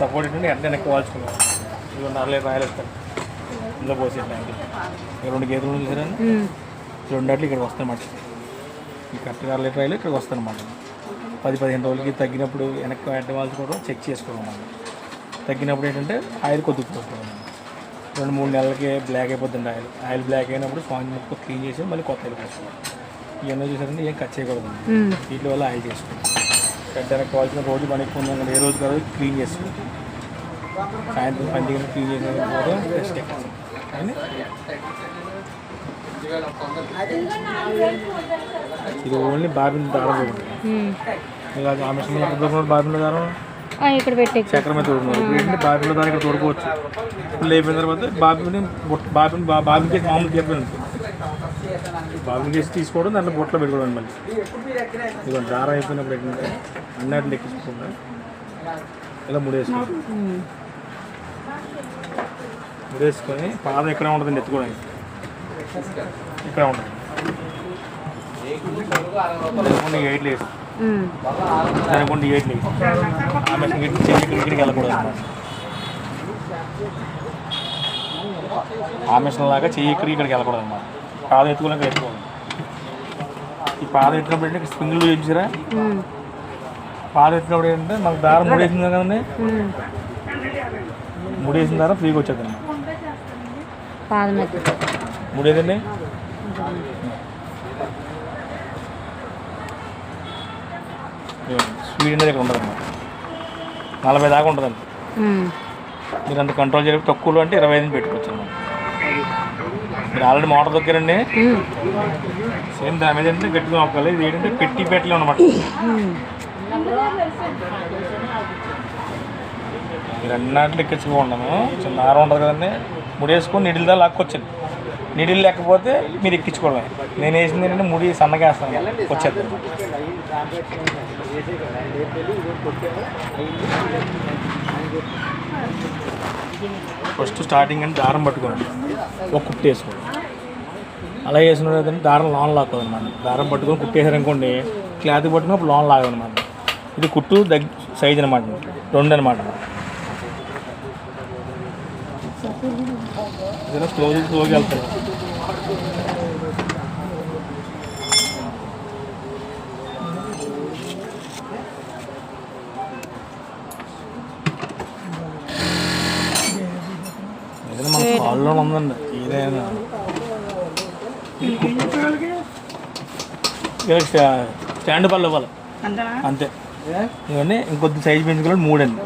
Support ఏంటంటే వెంటనే వెనక్కి వాల్చుకున్నాం ఇదిగో నరలే రాయలు ఇస్తాను ఇందులో పోసే రెండు గేదెలు చూసారని. రెండు అట్లు ఇక్కడికి వస్తాయన్నమాట ఈ కరెక్ట్గా అర లీటర్ ఆయిల్ ఇక్కడికి వస్తాయన్నమాట పది పదిహేను రోజులకి తగ్గినప్పుడు వెనక్కి వెంట వాల్చుకోవడం చెక్ చేసుకోవడం తగ్గినప్పుడు ఏంటంటే ఆయిల్ కొద్దిగా పోసుకోవడం రెండు మూడు నెలలకి బ్లాక్ అయిపోతుంది ఆయిల్. ఆయిల్ బ్లాక్ అయినప్పుడు స్పాంజ్ మొక్క క్లీన్ చేసి మళ్ళీ కొత్త ఆయిల్ పోసుకోవాలి ఇవన్నీ చూసారంటే ఏం కట్ చేయకూడదు. వీటి వల్ల ఆయిల్ చేసుకోవాలి. గడ్డన కావాల్సిన రోజు పనికి పొందాం ఏ రోజు కాదు క్లీన్ చేసుకోవాలి సాయంత్రం పని దగ్గర క్లీన్ చేసిన టెస్ట్ కానీ ఇది ఓన్లీ బాబిన్ దారం చూడండి ఉమ్. ఇలా ఆ మిషన్ మీద దొరికిన బాబిన్ల దారం. ఇక్కడ పెట్టే చక్రం మీద తోడుకున్నారు ఇప్పుడు ఏంటంటే బాబిన్ల దారం ఇక్కడ తోడుకోవచ్చు. ఫుల్ అయిపోయిన తర్వాత బాబిని బాబిన్ బాబిన్ కేసు మామూలు చెప్పాను బాబిన్ కేసు తీసుకోవడం దాంట్లో బొట్లో పెట్టుకోవడం మళ్ళీ. ఇదిగో దారం అయిపోయినప్పుడు ఏంటంటే అన్నట్లు ఎక్కించుకుంటా ఇలా ముడేసుకోండి ముడేసుకొని పాదం ఎక్కడ ఉంటుందండి ఎత్తుకోవడానికి? ఇక్కడ ఉంటుంది ఎయిట్ లేదు ఉమ్. దానికోండి ఎయిట్ లేదు ఆ మెషిన్ ఇక్కడికి వెళ్ళకూడదు. ఆ మెషిన్ లాగా చెయ్యి ఇక్కడికి ఇక్కడికి వెళ్ళకూడదు అన్నమాట. పాదం ఎత్తుకోలేక ఎత్తుకోవాలి ఈ పాదం ఎత్తుకున్నప్పుడు స్ప్రింగ్లు స్ప్రింగులు ఎత్తినప్పుడు ఏంటంటే మనకు దారం ముడేసింది కదండి. ముడేసిన దారం ఫ్రీగా వచ్చేది పాదం ఎత్తు. ముడేదండి. స్పీడ్ అనేది ఇక్కడ ఉండదు నలభై దాకా ఉంటుందండి. మీరు అంత కంట్రోల్ చేయడం తక్కువలో అంటే ఇరవై ఐదు పెట్టుకోవచ్చు అన్నమాట మీరు ఆల్రెడీ మోటార్ దొక్కారండి ఉమ్. సేమ్ దాని మీద ఏంటంటే గట్టిగా నొక్కాలి. ఇది ఏంటంటే పెట్టి పెట్టలే అనమాట ఉమ్. మీరు అన్నట్లు ఎక్కించుకోండాము చిన్న ఆరం ముడి కదండి. ముడేసుకొని నిడిల్దా లాక్కొచ్చండి నిడిల్ లేకపోతే మీరు ఎక్కించుకోవడమే. నేను వేసింది ఏంటంటే ముడి సన్నగా వేస్తాను. వచ్చేది. ఫస్ట్ స్టార్టింగ్ అంటే దారం పట్టుకోండి. ఒక కుట్టి వేసుకోండి. అలా వేసిన దారం లోన్ లాక్కోదన్నమాట. దారం పట్టుకొని కుట్టేసారనుకోండి క్లాత్ పట్టుకున్నప్పుడు లోన్ లాగదన్నమాట. ఇది కుట్టు దగ్గ సైజ్ అనమాట రెండు అనమాట స్లోగా స్లోగా వెళ్తాను ఏదైనా మన కాల్లో ఉందండి. ఏదైనా. స్టాండ్ పళ్ళు ఇవ్వాలి. అంతే. ఇవన్నీ ఇంకొద్ది సైజ్ పెంచుకోవాలి మూడు అండి